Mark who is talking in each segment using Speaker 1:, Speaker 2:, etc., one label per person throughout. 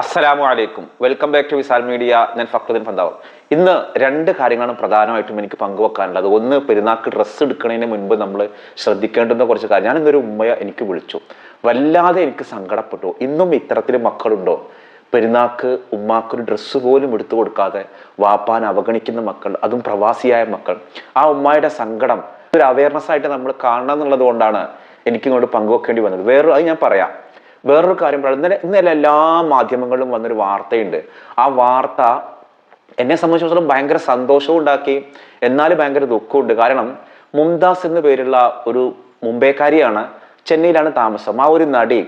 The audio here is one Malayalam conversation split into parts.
Speaker 1: അസ്സലാമു അലൈക്കും. Welcome back to Visal media. ഞാൻ ഫക്രുദ്ദീൻ ഫന്താവർ ഇന്ന് രണ്ട് കാര്യങ്ങളാണ് പ്രധാനമായിട്ടും എനിക്ക് പങ്കുവെക്കാനുള്ളത്. ഒന്ന് പെരുന്നാക്ക് ഡ്രസ്സ് എടുക്കുന്നതിന് മുൻപ് നമ്മൾ ശ്രദ്ധിക്കേണ്ടുന്ന കുറച്ച് കാര്യം. ഞാൻ ഇന്നൊരു ഉമ്മയെ എനിക്ക് വിളിച്ചു. വല്ലാതെ എനിക്ക് സങ്കടപ്പെട്ടു. ഇന്നും ഇത്തരത്തിൽ മക്കളുണ്ടോ? പെരുന്നാക്ക് ഉമ്മാക്കൊരു ഡ്രസ്സ് പോലും എടുത്തു കൊടുക്കാതെ വാപ്പാൻ അവഗണിക്കുന്ന മക്കൾ അതും പ്രവാസിയായ മക്കൾ. ആ ഉമ്മായുടെ സങ്കടം ഒരു അവയർനെസ് ആയിട്ട് നമ്മൾ കാണണം എന്നുള്ളത് കൊണ്ടാണ് എനിക്കിങ്ങോട്ട് പങ്കുവെക്കേണ്ടി വന്നത്. വേറൊരു അത് ഞാൻ പറയാം. വേറൊരു കാര്യം പറയാം. ഇന്നലെ ഇന്നലെ എല്ലാ മാധ്യമങ്ങളിലും വന്നൊരു വാർത്തയുണ്ട്. ആ വാർത്ത എന്നെ സംബന്ധിച്ചിടത്തോളം ഭയങ്കര സന്തോഷവും ഉണ്ടാക്കി. എന്നാൽ ഭയങ്കര ദുഃഖമുണ്ട് കാരണം മുംതാസ് എന്ന പേരുള്ള ഒരു മുംബൈക്കാരിയാണ് ചെന്നൈയിലാണ് താമസം. ആ ഒരു നടി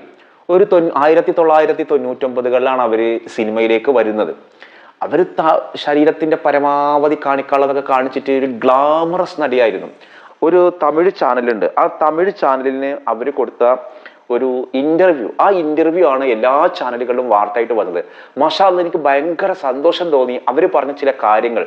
Speaker 1: ഒരു തൊ ആയിരത്തി തൊള്ളായിരത്തി തൊണ്ണൂറ്റൊമ്പതുകളിലാണ് അവർ സിനിമയിലേക്ക് വരുന്നത്. അവർ ശരീരത്തിന്റെ പരമാവധി കാണിക്കാനുള്ളതൊക്കെ കാണിച്ചിട്ട് ഒരു ഗ്ലാമറസ് നടിയായിരുന്നു. ഒരു തമിഴ് ചാനലുണ്ട്. ആ തമിഴ് ചാനലിന് അവർ കൊടുത്ത ഒരു ഇന്റർവ്യൂ ആ ഇന്റർവ്യൂ ആണ് എല്ലാ ചാനലുകളിലും വാർത്തയായിട്ട് വന്നത്. മഷാൽ എനിക്ക് ഭയങ്കര സന്തോഷം തോന്നി. അവർ പറഞ്ഞ ചില കാര്യങ്ങൾ.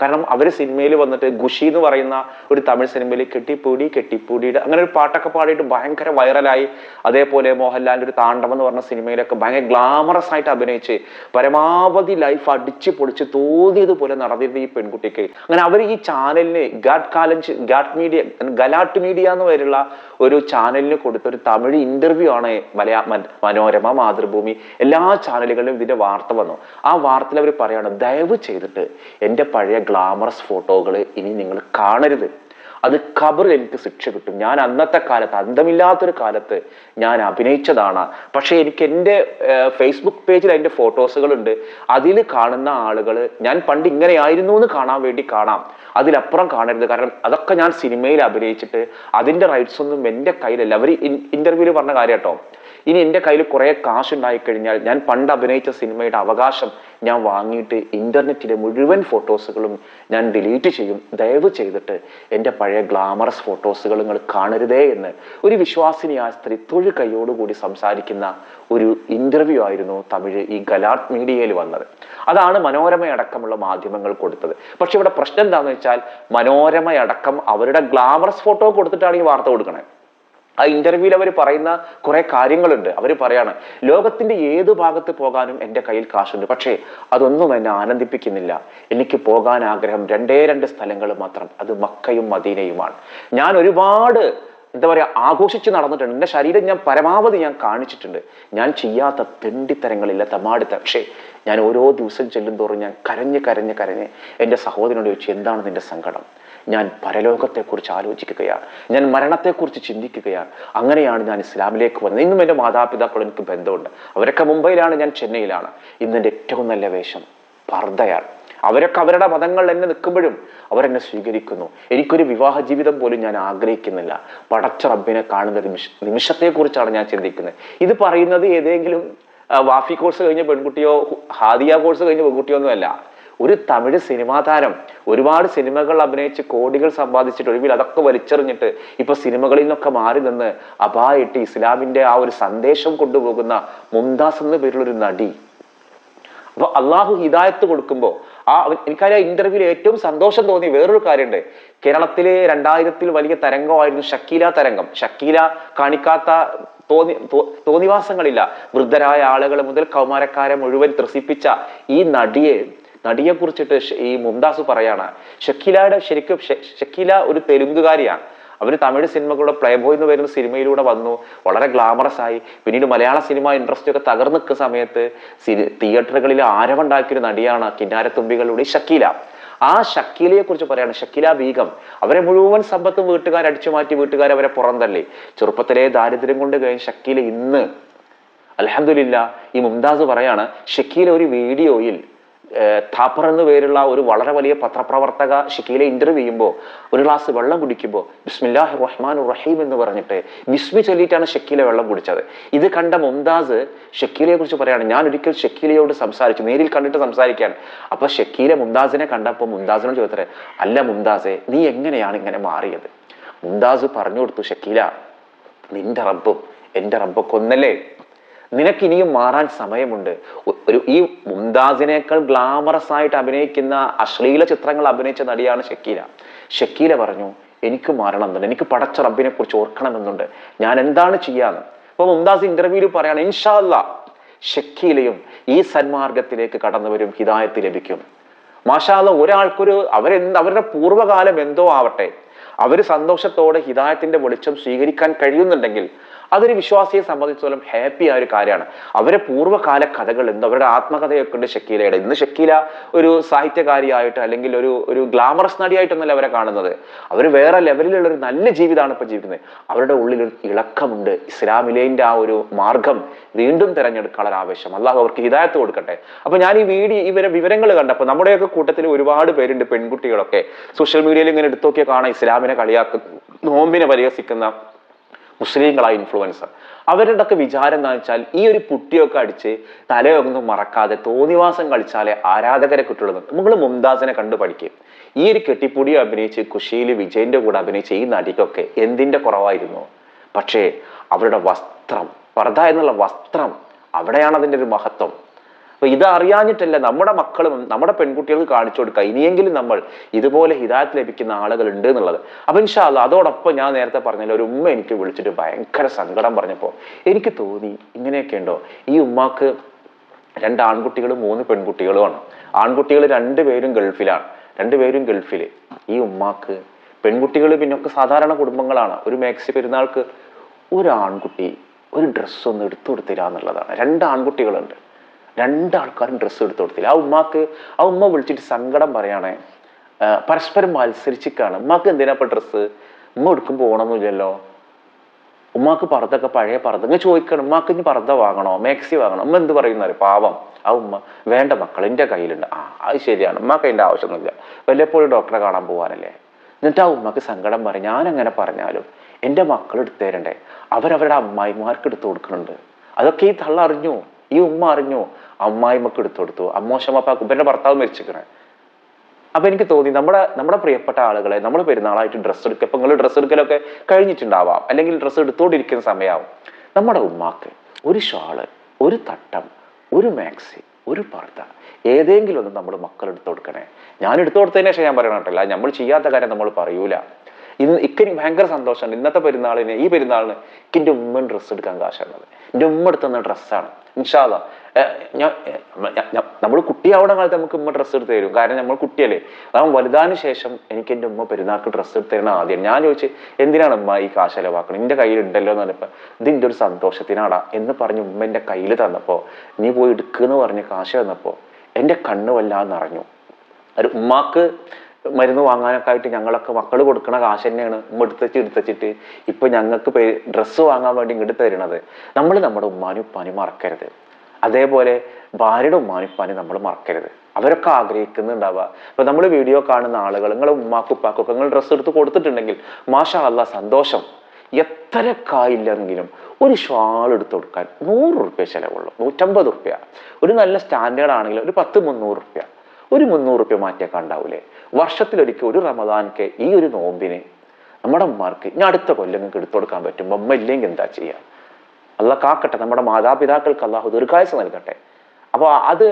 Speaker 1: കാരണം അവർ സിനിമയിൽ വന്നിട്ട് ഖുഷി എന്ന് പറയുന്ന ഒരു തമിഴ് സിനിമയിൽ കെട്ടിപ്പൂടി കെട്ടിപ്പൂടിയുടെ അങ്ങനെ ഒരു പാട്ടൊക്കെ പാടിയിട്ട് ഭയങ്കര വൈറലായി അതേപോലെ മോഹൻലാലിന്റെ ഒരു താണ്ഡവം എന്ന് പറഞ്ഞ സിനിമയിലൊക്കെ ഭയങ്കര ഗ്ലാമറസ് ആയിട്ട് അഭിനയിച്ച് പരമാവധി ലൈഫ് അടിച്ച് പൊളിച്ച് തോന്നിയതുപോലെ നടന്നിരുന്ന ഈ പെൺകുട്ടിക്ക്. അങ്ങനെ അവർ ഈ ചാനലിന് ഗാഡ് കാലഞ്ച് ഗാഡ് മീഡിയ ഗലാട്ട് മീഡിയ എന്ന് പേരുള്ള ഒരു ചാനലിന് കൊടുത്ത ഒരു തമിഴ് ഇന്റർവ്യൂ ആണ് മലയാ മനോരമ മാതൃഭൂമി എല്ലാ ചാനലുകളിലും ഇതിന്റെ വാർത്ത വന്നു. ആ വാർത്തയിൽ അവർ പറയാണ് ദയവ് ചെയ്തിട്ട് എന്റെ പഴയ ഗ്ലാമറസ് ഫോട്ടോകൾ ഇനി നിങ്ങൾ കാണരുത്. അത് ഖബറിൽ എനിക്ക് ശിക്ഷ കിട്ടും. ഞാൻ അന്നത്തെ കാലത്ത് അന്തമില്ലാത്തൊരു കാലത്ത് ഞാൻ അഭിനയിച്ചതാണ്. പക്ഷേ എനിക്ക് എന്റെ ഫേസ്ബുക്ക് പേജിൽ അതിന്റെ ഫോട്ടോസുകളുണ്ട് അതിൽ കാണുന്ന ആളുകൾ ഞാൻ പണ്ട് ഇങ്ങനെയായിരുന്നു എന്ന് കാണാൻ വേണ്ടി കാണാം. അതിലപ്പുറം കാണരുത്. കാരണം അതൊക്കെ ഞാൻ സിനിമയിൽ അഭിനയിച്ചിട്ട് അതിന്റെ റൈറ്റ്സ് ഒന്നും എന്റെ കയ്യിലല്ല. അവർ ഇന്റർവ്യൂവിൽ പറഞ്ഞ കാര്യം കേട്ടോ. ഇനി എന്റെ കയ്യിൽ കുറേ കാശുണ്ടായി കഴിഞ്ഞാൽ ഞാൻ പണ്ട് അഭിനയിച്ച സിനിമയുടെ അവകാശം ഞാൻ വാങ്ങിയിട്ട് ഇന്റർനെറ്റിലെ മുഴുവൻ ഫോട്ടോസുകളും ഞാൻ ഡിലീറ്റ് ചെയ്യും. ദയവ് ചെയ്തിട്ട് എന്റെ പഴയ ഗ്ലാമറസ് ഫോട്ടോസുകൾ നിങ്ങൾ കാണരുതേ എന്ന് ഒരു വിശ്വാസിനിയായ സ്ത്രീ തൊഴു കൈയോടുകൂടി സംസാരിക്കുന്ന ഒരു ഇന്റർവ്യൂ ആയിരുന്നു തമിഴ് ഈ ഗലാട്ട് മീഡിയയിൽ വന്നത്. അതാണ് മനോരമയടക്കമുള്ള മാധ്യമങ്ങൾ കൊടുത്തത്. പക്ഷെ ഇവിടെ പ്രശ്നം എന്താണെന്ന് വെച്ചാൽ മനോരമയടക്കം അവരുടെ ഗ്ലാമറസ് ഫോട്ടോ കൊടുത്തിട്ടാണ് ഈ വാർത്ത കൊടുക്കണേ. ആ ഇന്റർവ്യൂവിൽ അവർ പറയുന്ന കുറെ കാര്യങ്ങളുണ്ട്. അവർ പറയാണ് ലോകത്തിന്റെ ഏത് ഭാഗത്ത് പോകാനും എന്റെ കയ്യിൽ കാശുണ്ട്. പക്ഷേ അതൊന്നും എന്നെ ആനന്ദിപ്പിക്കുന്നില്ല. എനിക്ക് പോകാൻ ആഗ്രഹം രണ്ടേ രണ്ട് സ്ഥലങ്ങൾ മാത്രം. അത് മക്കയും മദീനയുമാണ്. ഞാൻ ഒരുപാട് എന്താ പറയാ ആഘോഷിച്ച് നടന്നിട്ടുണ്ട്. എന്റെ ശരീരം ഞാൻ പരമാവധി ഞാൻ കാണിച്ചിട്ടുണ്ട്. ഞാൻ ചെയ്യാത്ത തെണ്ടിത്തരങ്ങളില്ല തമാടിത്ത. പക്ഷേ ഞാൻ ഓരോ ദിവസം ചെല്ലും തോറും ഞാൻ കരഞ്ഞ് കരഞ്ഞ് കരഞ്ഞ് എന്റെ സഹോദരനോട് ചോദിച്ചു എന്താണ് നിന്റെ സങ്കടം? ഞാൻ പരലോകത്തെക്കുറിച്ച് ആലോചിക്കുകയാണ്. ഞാൻ മരണത്തെക്കുറിച്ച് ചിന്തിക്കുകയാണ്. അങ്ങനെയാണ് ഞാൻ ഇസ്ലാമിലേക്ക് വന്നത്. ഇന്നും എന്റെ മാതാപിതാക്കൾ എനിക്ക് ബന്ധമുണ്ട്. അവരൊക്കെ മുംബൈയിലാണ് ഞാൻ ചെന്നൈയിലാണ്. ഇന്ന് എന്റെ ഏറ്റവും നല്ല വേഷം പർദ്ദയാണ് അവരൊക്കെ അവരുടെ മതങ്ങൾ എന്നെ നിൽക്കുമ്പോഴും അവരെന്നെ സ്വീകരിക്കുന്നു. എനിക്കൊരു വിവാഹ ജീവിതം പോലും ഞാൻ ആഗ്രഹിക്കുന്നില്ല. പടച്ച റബ്ബിനെ കാണുന്ന നിമിഷ നിമിഷത്തെക്കുറിച്ചാണ് ഞാൻ ചിന്തിക്കുന്നത്. ഇത് പറയുന്നത് ഏതെങ്കിലും വാഫി കോഴ്സ് കഴിഞ്ഞ പെൺകുട്ടിയോ ഹാദിയ കോഴ്സ് കഴിഞ്ഞ പെൺകുട്ടിയോ ഒന്നുമല്ല. ഒരു തമിഴ് സിനിമാ താരം ഒരുപാട് സിനിമകൾ അഭിനയിച്ച് കോടികൾ സമ്പാദിച്ചിട്ട് ഒടുവിൽ അതൊക്കെ വലിച്ചെറിഞ്ഞിട്ട് ഇപ്പൊ സിനിമകളിൽ നിന്നൊക്കെ മാറി നിന്ന് അപായിട്ട് ഇസ്ലാമിന്റെ ആ ഒരു സന്ദേശം കൊണ്ടുപോകുന്ന മുംതാസ് എന്ന പേരുള്ള ഒരു നടി. അപ്പൊ അള്ളാഹു ഹിദായത്ത് കൊടുക്കുമ്പോൾ ആ എനിക്കറിയാം ഇന്റർവ്യൂവിൽ ഏറ്റവും സന്തോഷം തോന്നി വേറൊരു കാര്യമുണ്ട്. കേരളത്തിലെ രണ്ടായിരത്തിൽ വലിയ തരംഗമായിരുന്നു ഷക്കീല തരംഗം. ഷക്കീല കാണിക്കാത്ത തോന്നി തോന്നിവാസങ്ങളില്ല. വൃദ്ധരായ ആളുകൾ മുതൽ കൗമാരക്കാരെ മുഴുവൻ ത്രസിപ്പിച്ച ഈ നടിയെ നടിയെ കുറിച്ചിട്ട് ഈ മുംതാസ് പറയാണ് ഷക്കീലയുടെ ശരിക്കും ഷക്കീല ഒരു തെലുങ്കുകാരിയാണ്. അവർ തമിഴ് സിനിമകളുടെ പ്ലേ ബോയ് എന്ന് പറയുന്ന സിനിമയിലൂടെ വന്നു വളരെ ഗ്ലാമറസ് ആയി. പിന്നീട് മലയാള സിനിമ ഇൻഡസ്ട്രി ഒക്കെ തകർന്നു നിൽക്കുന്ന സമയത്ത് തിയേറ്ററുകളിൽ ആരവുണ്ടാക്കിയൊരു നടിയാണ് കിന്നാരത്തുമ്പികളുടെ ഷക്കീല. ആ ഷക്കീലയെ കുറിച്ച് പറയാണ് ഷക്കീല ബീഗം അവരെ മുഴുവൻ സമ്പത്തും വീട്ടുകാർ അടിച്ചു മാറ്റി വീട്ടുകാർ അവരെ പുറന്തള്ളി. ചെറുപ്പത്തിലെ ദാരിദ്ര്യം കൊണ്ട് കഴിഞ്ഞ ഷക്കീല ഇന്ന് അലഹമില്ല ഈ മുംതാസ് പറയാണ് ഷക്കീല ഒരു വീഡിയോയിൽ താപ്പർ എന്ന് പേരുള്ള ഒരു വളരെ വലിയ പത്രപ്രവർത്തക ഷിക്കിയിലെ ഇന്റർവ്യൂ ചെയ്യുമ്പോൾ ഒരു ഗ്ലാസ് വെള്ളം കുടിക്കുമ്പോൾ ബിസ്മില്ലാഹി റഹ്മാൻ റഹീം എന്ന് പറഞ്ഞിട്ട് ബിസ്മി ചൊല്ലിയിട്ടാണ് ഷക്കീല വെള്ളം കുടിച്ചത്. ഇത് കണ്ട മുംതാസ് ഷക്കീലയെ കുറിച്ച് പറയുകയാണ് ഞാൻ ഒരിക്കൽ ഷക്കീലയോട് സംസാരിച്ചു നേരിൽ കണ്ടിട്ട് സംസാരിക്കുകയാണ്. അപ്പൊ ഷക്കീല മുംതാസിനെ കണ്ടപ്പോൾ മുംതാസിനോട് ചോദിച്ചത് അല്ല മുംതാസെ നീ എങ്ങനെയാണ് ഇങ്ങനെ മാറിയത്? മുംതാസ് പറഞ്ഞു കൊടുത്തു ഷക്കീല നിന്റെ റബ്ബും എന്റെ റബ്ബൊക്കെ ഒന്നല്ലേ നിനക്ക് ഇനിയും മാറാൻ സമയമുണ്ട്. ഒരു ഈ മുംതാസിനേക്കാൾ ഗ്ലാമറസ് ആയിട്ട് അഭിനയിക്കുന്ന അശ്ലീല ചിത്രങ്ങൾ അഭിനയിച്ച നടിയാണ് ഷക്കീല. ഷക്കീല പറഞ്ഞു എനിക്ക് മാറണമെന്നുണ്ട്. എനിക്ക് പടച്ച റബ്ബിനെ കുറിച്ച് ഓർക്കണമെന്നുണ്ട്. ഞാൻ എന്താണ് ചെയ്യാന്ന്? അപ്പൊ മുംതാസ് ഇന്റർവ്യൂവിൽ പറയാണ് ഇൻഷാല്ല ഷക്കീലയും ഈ സന്മാർഗത്തിലേക്ക് കടന്നു വരും ഹിദായത്ത് ലഭിക്കും. മാഷാല്ല ഒരാൾക്കൊരു അവരെന്ത് അവരുടെ പൂർവകാലം എന്തോ ആവട്ടെ. അവർ സന്തോഷത്തോടെ ഹിദായത്തിന്റെ വെളിച്ചം സ്വീകരിക്കാൻ കഴിയുന്നുണ്ടെങ്കിൽ അതൊരു വിശ്വാസിയെ സംബന്ധിച്ചിടത്തോളം ഹാപ്പി ആയ ഒരു കാര്യമാണ്. അവരെ പൂർവകാല കഥകൾ എന്ത് അവരുടെ ആത്മകഥയൊക്കെ ഉണ്ട് ഷക്കീലയുടെ. ഇന്ന് ഷക്കീല ഒരു സാഹിത്യകാരിയായിട്ട് അല്ലെങ്കിൽ ഒരു ഒരു ഗ്ലാമറസ് നടിയായിട്ടൊന്നല്ല അവരെ കാണുന്നത്. അവർ വേറെ ലെവലിലുള്ള ഒരു നല്ല ജീവിതമാണ് ഇപ്പൊ ജീവിക്കുന്നത്. അവരുടെ ഉള്ളിൽ ഒരു ഇളക്കമുണ്ട്. ഇസ്ലാമിലേന്റെ ആ ഒരു മാർഗം വീണ്ടും തിരഞ്ഞെടുക്കാനുള്ള ആവശ്യം അള്ളാഹു അവർക്ക് ഹിദായത്ത് കൊടുക്കട്ടെ. അപ്പൊ ഞാൻ ഈ വീഡിയോ ഇവരെ വിവരങ്ങൾ കണ്ടപ്പോൾ നമ്മുടെയൊക്കെ കൂട്ടത്തിൽ ഒരുപാട് പേരുണ്ട് പെൺകുട്ടികളൊക്കെ. സോഷ്യൽ മീഡിയയിൽ ഇങ്ങനെ എടുത്തു നോക്കിയാൽ കാണാം ഇസ്ലാമിനെ കളിയാക്കുന്ന നോമ്പിനെ പരിഹസിക്കുന്ന മുസ്ലിങ്ങളായ ഇൻഫ്ലുവൻസർ അവരുടെ ഒക്കെ വിചാരം എന്താ വെച്ചാൽ ഈ ഒരു പുട്ടിയൊക്കെ അടിച്ച് തലയൊന്നും മറക്കാതെ തോന്നിവാസം കളിച്ചാലേ ആരാധകരെ കിട്ടുള്ളൂ. നമ്മൾ മുംതാസിനെ കണ്ടു പഠിക്കും. ഈ ഒരു കെട്ടിപ്പൊടി അഭിനയിച്ച് കുശിയിൽ വിജയന്റെ കൂടെ അഭിനയിച്ച ഈ നടിക്കൊക്കെ എന്തിന്റെ കുറവായിരുന്നു? പക്ഷേ അവരുടെ വസ്ത്രം പർദ്ദ എന്നുള്ള വസ്ത്രം അവിടെയാണ് അതിന്റെ ഒരു മഹത്വം. അപ്പൊ ഇത് അറിയാഞ്ഞിട്ടല്ല നമ്മുടെ മക്കളും നമ്മുടെ പെൺകുട്ടികൾക്ക് കാണിച്ചു കൊടുക്കുക. ഇനിയെങ്കിലും നമ്മൾ ഇതുപോലെ ഹിതായത് ലഭിക്കുന്ന ആളുകൾ ഉണ്ട് എന്നുള്ളത്. അപ്പൊ ഇൻഷാല്ല അതോടൊപ്പം ഞാൻ നേരത്തെ പറഞ്ഞല്ലോ ഒരു ഉമ്മ എനിക്ക് വിളിച്ചിട്ട് ഭയങ്കര സങ്കടം പറഞ്ഞപ്പോൾ എനിക്ക് തോന്നി ഇങ്ങനെയൊക്കെ ഉണ്ടോ? ഈ ഉമ്മാക്ക് രണ്ട് ആൺകുട്ടികളും മൂന്ന് പെൺകുട്ടികളുമാണ് ആൺകുട്ടികൾ രണ്ടുപേരും ഗൾഫിലാണ്. രണ്ടുപേരും ഗൾഫിൽ ഈ ഉമ്മാക്ക് പെൺകുട്ടികൾ പിന്നൊക്കെ സാധാരണ കുടുംബങ്ങളാണ്. ഒരു മാക്സി പെരുന്നാൾക്ക് ഒരു ആൺകുട്ടി ഒരു ഡ്രസ്സ് ഒന്ന് എടുത്തു കൊടുത്തില്ല എന്നുള്ളതാണ് രണ്ട് ആൺകുട്ടികളുണ്ട്. രണ്ടാൾക്കാരും ഡ്രസ്സ് എടുത്ത് കൊടുത്തില്ല. ആ ഉമ്മാക്ക് ആ ഉമ്മ വിളിച്ചിട്ട് സങ്കടം പറയണേ. പരസ്പരം മത്സരിച്ചിക്കാണ്. ഉമ്മാക്ക് എന്തിനാ ഡ്രസ്സ് ഉമ്മ എടുക്കും പോകണമെന്നില്ലല്ലോ ഉമ്മാക്ക് പറതൊക്കെ പഴയ പറത് ഇങ്ങനെ ചോദിക്കണം ഉമ്മാക്ക് ഇനി പറത വാങ്ങണോ? മാക്സി വാങ്ങണോ? ഉമ്മ എന്ത് പറയുന്നത് പാവം. ആ ഉമ്മ വേണ്ട മക്കൾ എന്റെ കയ്യിലുണ്ട്. ആ അത് ശരിയാണ്. ഉമ്മാക്ക് അതിന്റെ ആവശ്യമൊന്നുമില്ല. വല്ലപ്പോഴും ഡോക്ടറെ കാണാൻ പോകാനല്ലേ എന്നിട്ട് ആ ഉമ്മക്ക് സങ്കടം പറയും. ഞാൻ അങ്ങനെ പറഞ്ഞാലും എന്റെ മക്കൾ എടുത്തു തരണ്ടേ? അവരവരുടെ അമ്മായിമാർക്ക് എടുത്തു കൊടുക്കുന്നുണ്ട്. അതൊക്കെ ഈ തള്ള അറിഞ്ഞു. ഈ ഉമ്മ അറിഞ്ഞു. അമ്മായിമ്മക്ക് എടുത്തു കൊടുത്തു. അമ്മോശമ്മപ്പാക്ക് ഇവരുടെ ഭർത്താവ് മരിച്ചിരിക്കണേ. അപ്പൊ എനിക്ക് തോന്നി നമ്മുടെ നമ്മുടെ പ്രിയപ്പെട്ട ആളുകളെ നമ്മൾ പെരുന്നാളായിട്ട് ഡ്രസ്സ് എടുക്കുക ഇപ്പൊ നിങ്ങൾ ഡ്രസ്സ് എടുക്കലൊക്കെ കഴിഞ്ഞിട്ടുണ്ടാവാം. അല്ലെങ്കിൽ ഡ്രസ്സ് എടുത്തോണ്ടിരിക്കുന്ന സമയമാവും നമ്മുടെ ഉമ്മാക്ക് ഒരു ഷാൾ ഒരു തട്ടം ഒരു മാക്സി ഒരു പർദ്ദ ഏതെങ്കിലും ഒന്ന് നമ്മൾ മക്കൾ എടുത്തു കൊടുക്കണേ. ഞാൻ എടുത്തു കൊടുത്തതിന് ശേഷം ഞാൻ പറയണം നമ്മൾ ചെയ്യാത്ത കാര്യം നമ്മൾ പറയൂല. ഇന്ന് ഇക്കനി ഭയങ്കര സന്തോഷമാണ്. ഇന്നത്തെ പെരുന്നാളിന് ഈ പെരുന്നാളിന് എന്റെ ഉമ്മൻ ഡ്രസ്സ് എടുക്കാൻ കാശാണത് എന്റെ ഉമ്മ എടുത്തുന്ന ഡ്രസ്സാണ് ഇൻഷാല്ല നമ്മൾ കുട്ടിയാവുന്ന കാലത്ത് നമുക്ക് ഉമ്മ ഡ്രസ്സ് എടുത്ത് തരും. കാരണം നമ്മൾ കുട്ടിയല്ലേ. അതാവും വലുതാന് ശേഷം എനിക്ക് എന്റെ ഉമ്മ പെരുന്നാൾക്ക് ഡ്രസ്സ് എടുത്ത് തരണം ആദ്യം. ഞാൻ ചോദിച്ചു എന്തിനാണ് ഉമ്മ ഈ കാശ് ചെലവാക്കണം? എന്റെ കയ്യിൽ ഉണ്ടല്ലോ എന്ന് പറഞ്ഞപ്പോൾ ഇതിന്റെ ഒരു സന്തോഷത്തിനാടാ എന്ന് പറഞ്ഞ് ഉമ്മ എന്റെ കയ്യിൽ തന്നപ്പോൾ നീ പോയി എടുക്കുമെന്ന് പറഞ്ഞ് കാശ് തന്നപ്പോൾ എന്റെ കണ്ണ് വല്ലാതെ നിറഞ്ഞു. ഒരു ഉമ്മാക്ക് മരുന്ന് വാങ്ങാനൊക്കെ ആയിട്ട് ഞങ്ങളൊക്കെ മക്കൾ കൊടുക്കണ കാശ് തന്നെയാണ് ഉമ്മ എടുത്തച്ച് എടുത്തച്ചിട്ട് ഇപ്പൊ ഞങ്ങൾക്ക് ഡ്രസ്സ് വാങ്ങാൻ വേണ്ടി ഇങ്ങോട്ട് തരുന്നത് നമ്മൾ നമ്മുടെ ഉമ്മാനും ഉപ്പാനും മറക്കരുത്. അതേപോലെ ഭാര്യയുടെ ഉമ്മാനും ഉപ്പാനും നമ്മൾ മറക്കരുത്. അവരൊക്കെ ആഗ്രഹിക്കുന്നുണ്ടാവുക. ഇപ്പൊ നമ്മൾ വീഡിയോ കാണുന്ന ആളുകൾ നിങ്ങൾ ഉമ്മാക്കും ഉപ്പാക്കൊക്കെ നിങ്ങൾ ഡ്രസ്സ് എടുത്ത് കൊടുത്തിട്ടുണ്ടെങ്കിൽ മാഷാ അല്ല സന്തോഷം. എത്ര കായില്ലെങ്കിലും ഒരു ഷാൾ എടുത്ത് കൊടുക്കാൻ നൂറ് റുപ്യ ചിലവുള്ളൂ. നൂറ്റമ്പത് റുപ്യ ഒരു നല്ല സ്റ്റാൻഡേർഡ് ആണെങ്കിൽ ഒരു പത്ത് മുന്നൂറ് റുപ്യ ഒരു മുന്നൂറ് റുപ്യ മാറ്റിയൊക്കെ ഉണ്ടാവൂലേ? വർഷത്തിലൊരിക്കൽ ഒരു റമദാൻക്ക് ഈ ഒരു നോമ്പിനെ നമ്മുടെ ഉമ്മാർക്ക് ഇനി അടുത്ത കൊല്ലം നിങ്ങൾക്ക് എടുത്തു കൊടുക്കാൻ പറ്റും. അമ്മ ഇല്ലെങ്കിൽ എന്താ ചെയ്യുക അല്ല കാക്കട്ടെ നമ്മുടെ മാതാപിതാക്കൾക്ക് അള്ളാഹു ദീർഘായുസ് നൽകട്ടെ. അപ്പോൾ അത്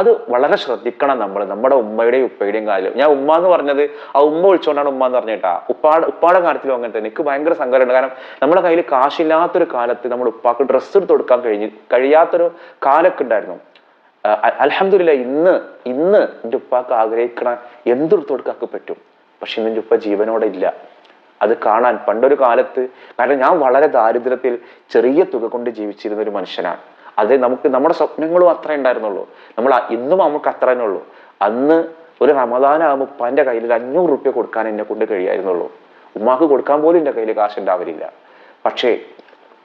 Speaker 1: അത് വളരെ ശ്രദ്ധിക്കണം നമ്മൾ നമ്മുടെ ഉമ്മയുടെയും ഉപ്പയുടെയും കാര്യം. ഞാൻ ഉമ്മ എന്ന് പറഞ്ഞത് ആ ഉമ്മ വിളിച്ചുകൊണ്ടാണ് ഉമ്മ എന്ന് പറഞ്ഞിട്ടാ ഉപ്പാട് ഉപ്പാടെ കാര്യത്തിലും അങ്ങനെ തന്നെ. എനിക്ക് ഭയങ്കര സങ്കടമുണ്ട്. കാരണം നമ്മുടെ കയ്യിൽ കാശില്ലാത്തൊരു കാലത്ത് നമ്മൾ ഉപ്പാക്ക് ഡ്രസ്സ് എടുത്ത് കൊടുക്കാൻ കഴിഞ്ഞ് കഴിയാത്തൊരു കാലൊക്കെ ഉണ്ടായിരുന്നു. അലഹമില്ല ഇന്ന് ഇന്ന് എന്റെ ഉപ്പാക്ക് ആഗ്രഹിക്കണ എന്തെടുത്ത് കൊടുക്കാക്ക് പറ്റും. പക്ഷെ ഇന്ന് എന്റെ ഉപ്പ ജീവനോടെ ഇല്ല. അത് കാണാൻ പണ്ടൊരു കാലത്ത് കാരണം ഞാൻ വളരെ ദാരിദ്ര്യത്തിൽ ചെറിയ തുക കൊണ്ട് ജീവിച്ചിരുന്ന ഒരു മനുഷ്യനാണ്. അത് നമുക്ക് നമ്മുടെ സ്വപ്നങ്ങളും അത്ര ഉണ്ടായിരുന്നുള്ളൂ. നമ്മൾ ഇന്നും നമുക്ക് അത്ര തന്നെ ഉള്ളൂ. അന്ന് ഒരു റമദാനാകുമ്പോൾ ഉപ്പാന്റെ കയ്യിൽ ഒരു അഞ്ഞൂറ് റുപ്യ കൊടുക്കാൻ എന്നെ കൊണ്ട് കഴിയായിരുന്നുള്ളൂ. ഉമ്മാക്ക് കൊടുക്കാൻ പോലും എന്റെ കയ്യിൽ കാശ് ഉണ്ടാവലില്ല. പക്ഷേ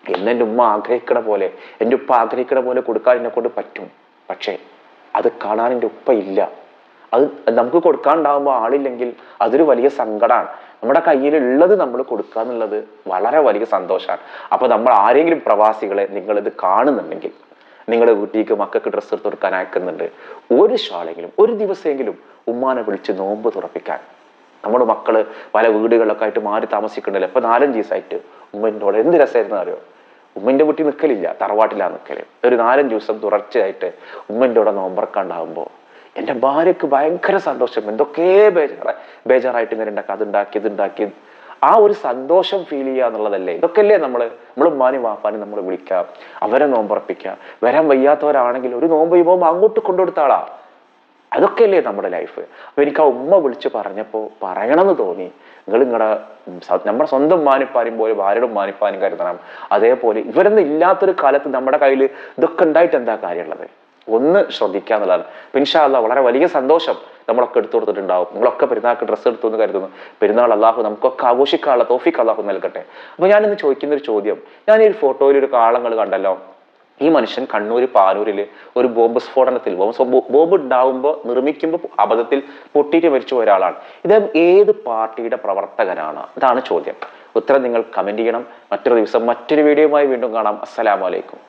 Speaker 1: എന്നെ ഉമ്മ ആഗ്രഹിക്കണ പോലെ എന്റെ ഉപ്പ ആഗ്രഹിക്കണ പോലെ കൊടുക്കാൻ എന്നെ കൊണ്ട് പറ്റും. പക്ഷേ അത് കാണാൻ എന്റെ ഉപ്പ ഇല്ല. അത് നമുക്ക് കൊടുക്കാനുണ്ടാകുമ്പോൾ ആളില്ലെങ്കിൽ അതൊരു വലിയ സങ്കടമാണ് നമ്മുടെ കയ്യിലുള്ളത് നമ്മൾ കൊടുക്കുക എന്നുള്ളത് വളരെ വലിയ സന്തോഷമാണ്. അപ്പോൾ നമ്മൾ ആരെങ്കിലും പ്രവാസികളെ നിങ്ങളിത് കാണുന്നുണ്ടെങ്കിൽ നിങ്ങളുടെ വീട്ടിലേക്ക് മക്കൾക്ക് ഡ്രസ്സ് എടുത്ത് കൊടുക്കാൻ അയക്കുന്നുണ്ട് ഒരു ഷാളെങ്കിലും ഒരു ദിവസമെങ്കിലും ഉമ്മാനെ വിളിച്ച് നോമ്പ് തുറപ്പിക്കാൻ. നമ്മുടെ മക്കൾ പല വീടുകളിലൊക്കെ ആയിട്ട് മാറി താമസിക്കണ്ടല്ലോ ഇപ്പം നാലഞ്ച് ദിവസമായിട്ട് ഉമ്മന്റെ എന്ത് രസമായിരുന്നു അറിയോ? ഉമ്മന്റെ വീട്ടിൽ നിൽക്കലില്ല തറവാട്ടിലാണ് നിൽക്കൽ ഒരു നാലഞ്ച് ദിവസം തുടർച്ചയായിട്ട് ഉമ്മന്റെ കൂടെ നോമ്പറക്കാണ്ടാകുമ്പോൾ എന്റെ ഭാര്യക്ക് ഭയങ്കര സന്തോഷം. എന്തൊക്കെ ബേജാറ ബേജാറായിട്ട് ഇങ്ങനെ ഉണ്ടാക്കി അതുണ്ടാക്കി ഇതുണ്ടാക്കി. ആ ഒരു സന്തോഷം ഫീൽ ചെയ്യുക എന്നുള്ളതല്ലേ? ഇതൊക്കെയല്ലേ നമ്മൾ നമ്മൾ ഉമ്മാനും വാപ്പാനും നമ്മൾ വിളിക്കുക അവരെ നോമ്പുറപ്പിക്കുക. വരാൻ വയ്യാത്തവരാണെങ്കിൽ ഒരു നോമ്പ് ചെയ്യുമ്പോൾ അങ്ങോട്ട് കൊണ്ടുകൊടുത്ത ആളാ. അതൊക്കെയല്ലേ നമ്മുടെ ലൈഫ്. അപ്പോൾ എനിക്ക് ആ ഉമ്മ വിളിച്ച് പറഞ്ഞപ്പോൾ പറയണമെന്ന് തോന്നി. നിങ്ങൾ നിങ്ങളുടെ നമ്മുടെ സ്വന്തം മാനിപ്പാനും പോലെ ഭാര്യയുടെ മാനിപ്പാനും കരുതണം. അതേപോലെ ഇവരൊന്നും ഇല്ലാത്തൊരു കാലത്ത് നമ്മുടെ കയ്യിൽ ഇതൊക്കെ ഉണ്ടായിട്ട് എന്താ കാര്യമുള്ളത്? ഒന്ന് ശ്രദ്ധിക്കുക എന്നുള്ളതാണ്. പിൻഷാല്ല വളരെ വലിയ സന്തോഷം നമ്മളൊക്കെ എടുത്തു കൊടുത്തിട്ടുണ്ടാവും. നിങ്ങളൊക്കെ പെരുന്നാൾക്ക് ഡ്രസ്സ് എടുത്തു എന്ന് കരുതുന്നു. പെരുന്നാൾ അള്ളാഹു നമുക്കൊക്കെ ആഘോഷിക്കാനുള്ള തോഫിക്ക് അള്ളാഹു നൽകട്ടെ. അപ്പൊ ഞാനിന്ന് ചോദിക്കുന്ന ഒരു ചോദ്യം. ഞാൻ ഈ ഫോട്ടോയിൽ ഒരു കാളങ്ങൾ കണ്ടല്ലോ. ഈ മനുഷ്യൻ കണ്ണൂർ പാനൂരിൽ ഒരു ബോംബ് സ്ഫോടനത്തിൽ ബോംബ് ബോംബ് ഉണ്ടാവുമ്പോൾ നിർമ്മിക്കുമ്പോൾ അബദ്ധത്തിൽ പൊട്ടിയിട്ട് മരിച്ചു ഒരാളാണ്. ഇദ്ദേഹം ഏത് പാർട്ടിയുടെ പ്രവർത്തകനാണ്? ഇതാണ് ചോദ്യം. ഉത്തരം നിങ്ങൾ കമന്റ് ചെയ്യണം. മറ്റൊരു ദിവസം മറ്റൊരു വീഡിയോയുമായി വീണ്ടും കാണാം. അസ്സലാമലൈക്കും